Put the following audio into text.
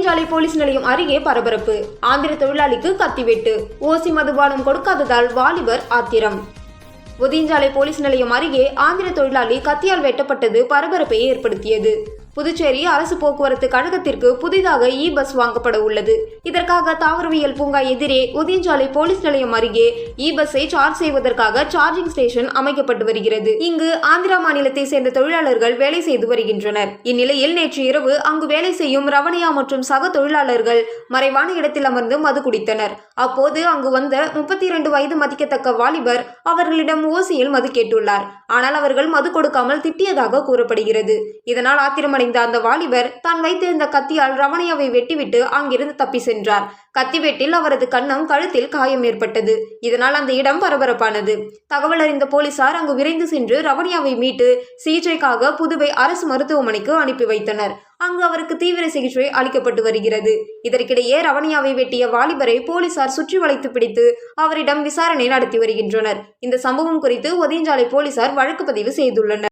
நெடுஞ்சாலை போலீஸ் நிலையம் அருகே பரபரப்பு. ஆந்திர தொழிலாளிக்கு கத்திவெட்டு. ஓசி மதுபானம் கொடுக்காததால் வாலிபர் ஆத்திரம். ஒதியஞ்சாலை போலீஸ் நிலையம் அருகே ஆந்திர தொழிலாளி கத்தியால் வெட்டப்பட்டது பரபரப்பை ஏற்படுத்தியது. புதுச்சேரி அரசு போக்குவரத்து கழகத்திற்கு புதிதாக இ பஸ் வாங்கப்பட உள்ளது. இதற்காக தாவரவியல் பூங்கா எதிரே ஒதியஞ்சாலை போலீஸ் நிலையம் அருகே இ பஸ்ஸை சார்ஜ் செய்வதற்காக சார்ஜிங் ஸ்டேஷன் அமைக்கப்பட்டு வருகிறது. இங்கு ஆந்திரா மாநிலத்தை சேர்ந்த தொழிலாளர்கள் வேலை செய்து வருகின்றனர். இந்நிலையில் நேற்று இரவு அங்கு வேலை செய்யும் ரவணையா மற்றும் சக தொழிலாளர்கள் மறைவான இடத்தில் அமர்ந்து மது குடித்தனர். அப்போது அங்கு வந்த முப்பத்தி இரண்டு வயது மதிக்கத்தக்க வாலிபர் அவர்களிடம் ஓசியில் மது கேட்டுள்ளார். ஆனால் அவர்கள் மது கொடுக்காமல் திட்டியதாக கூறப்படுகிறது. இதனால் ஆத்திரமடைந்த அந்த வாலிபர் தான் வைத்திருந்த கத்தியால் ரமணையாவை வெட்டிவிட்டு அங்கிருந்து தப்பி சென்றார். கத்திவெட்டில் அவரது கன்னம் கழுத்தில் காயம் ஏற்பட்டது. இதனால் அந்த இடம் பரபரப்பானது. தகவல் அறிந்த போலீசார் அங்கு விரைந்து சென்று ரவணியாவை மீட்டு சிகிச்சைக்காக புதுவை அரசு மருத்துவமனைக்கு அனுப்பி வைத்தனர். அங்கு அவருக்கு தீவிர சிகிச்சை அளிக்கப்பட்டு வருகிறது. இதற்கிடையே ரவணியாவை வெட்டிய வாலிபரை போலீசார் சுற்றி வளைத்து பிடித்து அவரிடம் விசாரணை நடத்தி வருகின்றனர். இந்த சம்பவம் குறித்து ஒதியஞ்சாலை போலீசார் வழக்கு பதிவு செய்துள்ளனர்.